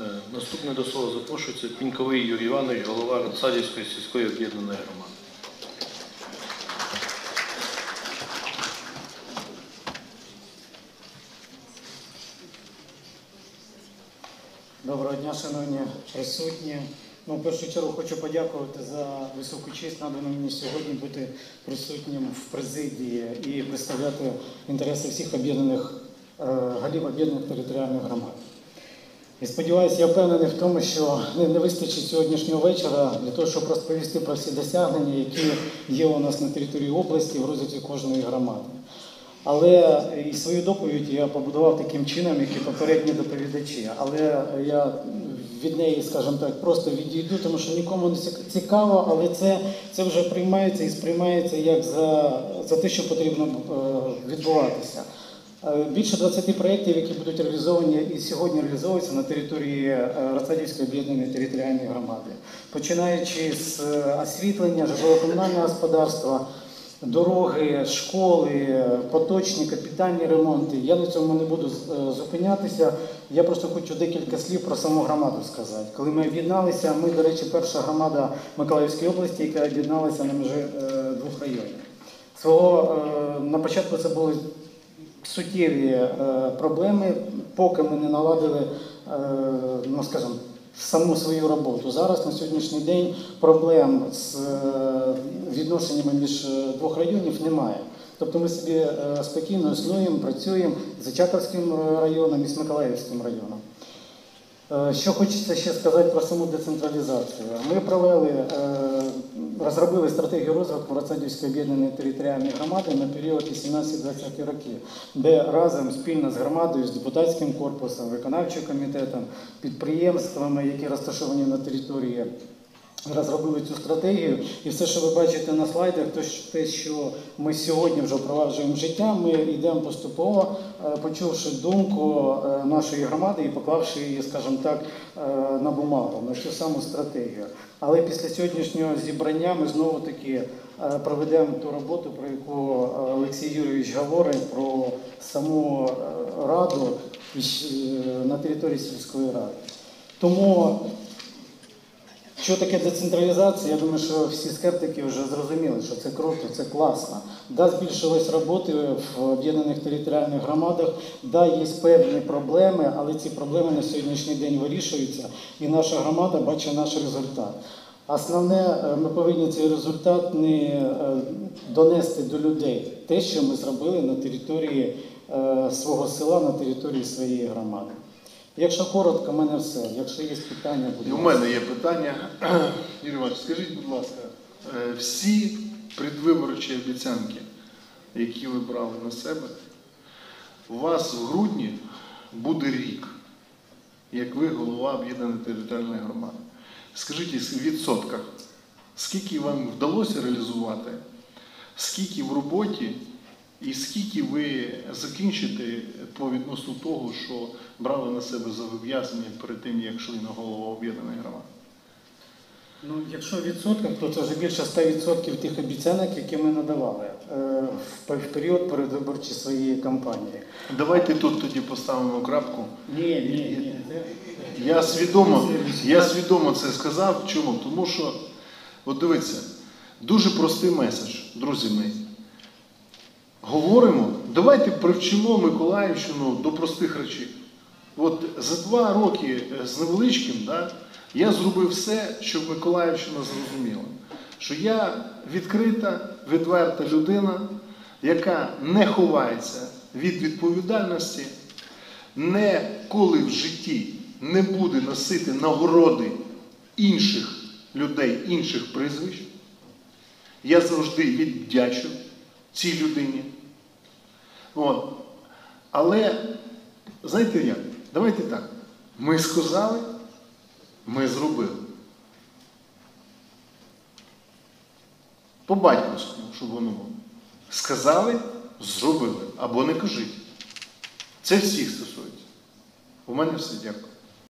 Е, Наступний до слова запрошується Піньковий Юрій Іванович, голова Радсадівської сільської об'єднаної громади. Доброго дня, шановні присутні. Ну, в першу чергу хочу подякувати за високу честь, надану мені сьогодні бути присутнім в президії і представляти інтереси всіх об'єднаних е, голів об'єднаних територіальних громад. І сподіваюся, я впевнений в тому, що не, вистачить сьогоднішнього вечора для того, щоб розповісти про всі досягнення, які є у нас на території області в розвитку кожної громади. Але і свою доповідь я побудував таким чином, як і попередні доповідачі. Але я від неї, скажімо так, просто відійду, тому що нікому не цікаво, але це, це вже приймається і сприймається як за, за те, що потрібно е, відбуватися. Е, Більше 20 проєктів, які будуть реалізовані і сьогодні реалізовуються на території е, Рацадівської об'єднаної територіальної громади, починаючи з е, освітлення, житлово-комунального господарства, дороги, школи, поточні капітальні ремонти. Я на цьому не буду зупинятися. Я просто хочу декілька слів про саму громаду сказати. Коли ми об'єдналися, ми, до речі, перша громада Миколаївської області, яка об'єдналася на межі двох районів. Свого на початку це були суттєві е, проблеми, поки ми не наладили, е, ну скажімо, саму свою роботу. Зараз на сьогоднішній день проблем з е, відношеннями між двох районів немає. Тобто ми собі спокійно існуємо, працюємо з Очаковським районом і з Миколаївським районом. Що хочеться ще сказати про саму децентралізацію. Ми провели, розробили стратегію розвитку Рацадівської об'єднаної територіальної громади на період 18-20 років, де разом спільно з громадою, з депутатським корпусом, виконавчим комітетом, підприємствами, які розташовані на території, розробили цю стратегію. І все, що ви бачите на слайдах, то те, що ми сьогодні вже впроваджуємо життя, ми йдемо поступово, е, почувши думку е, нашої громади і поклавши її, скажімо так, е, на бумагу, на цю саму стратегію. Але після сьогоднішнього зібрання ми знову таки проведемо ту роботу, про яку Олексій Юрійович говорить, про саму раду на території сільської ради. Тому що таке децентралізація? Я думаю, що всі скептики вже зрозуміли, що це круто, це класно. Да, збільшилось роботи в об'єднаних територіальних громадах, да, є певні проблеми, але ці проблеми на сьогоднішній день вирішуються, і наша громада бачить наш результат. Основне, е, ми повинні цей результат не е, донести до людей, те, що ми зробили на території е, свого села, на території своєї громади. Якщо коротко, в мене все. Якщо є питання, будь І у мене є питання. Юрій Іванович, скажіть, будь ласка, е, всі предвиборчі обіцянки, які ви брали на себе, у вас в грудні буде рік, як ви голова об'єднаної територіальної громади. Скажіть в відсотках, скільки вам вдалося реалізувати, скільки в роботі і скільки ви закінчите по відносно того, що брали на себе зобов'язання перед тим, як йшли на голову об'єднаної громади? Ну, якщо в відсотках, то це вже більше 100% тих обіцянок, які ми надавали е, в період передвиборчої своєї кампанії. Давайте тут тоді поставимо крапку. Ні, ні, ні. Я свідомо, я свідомо це сказав. Чому? Тому що, от дивіться, дуже простий меседж, друзі мої. Говоримо, давайте привчимо Миколаївщину до простих речей. От за два роки е, з невеличким, да, я зробив все, щоб Миколаївщина зрозуміла, що я відкрита, відверта людина, яка не ховається від відповідальності, ніколи в житті не буде носити нагороди інших людей, інших прізвищ. Я завжди віддячу цій людині. От. Але знаєте як? Давайте так. Ми сказали, ми зробили. По батьківському, щоб воно було. Сказали, зробили. Або не кажіть. Це всіх стосується. У мене все дякую.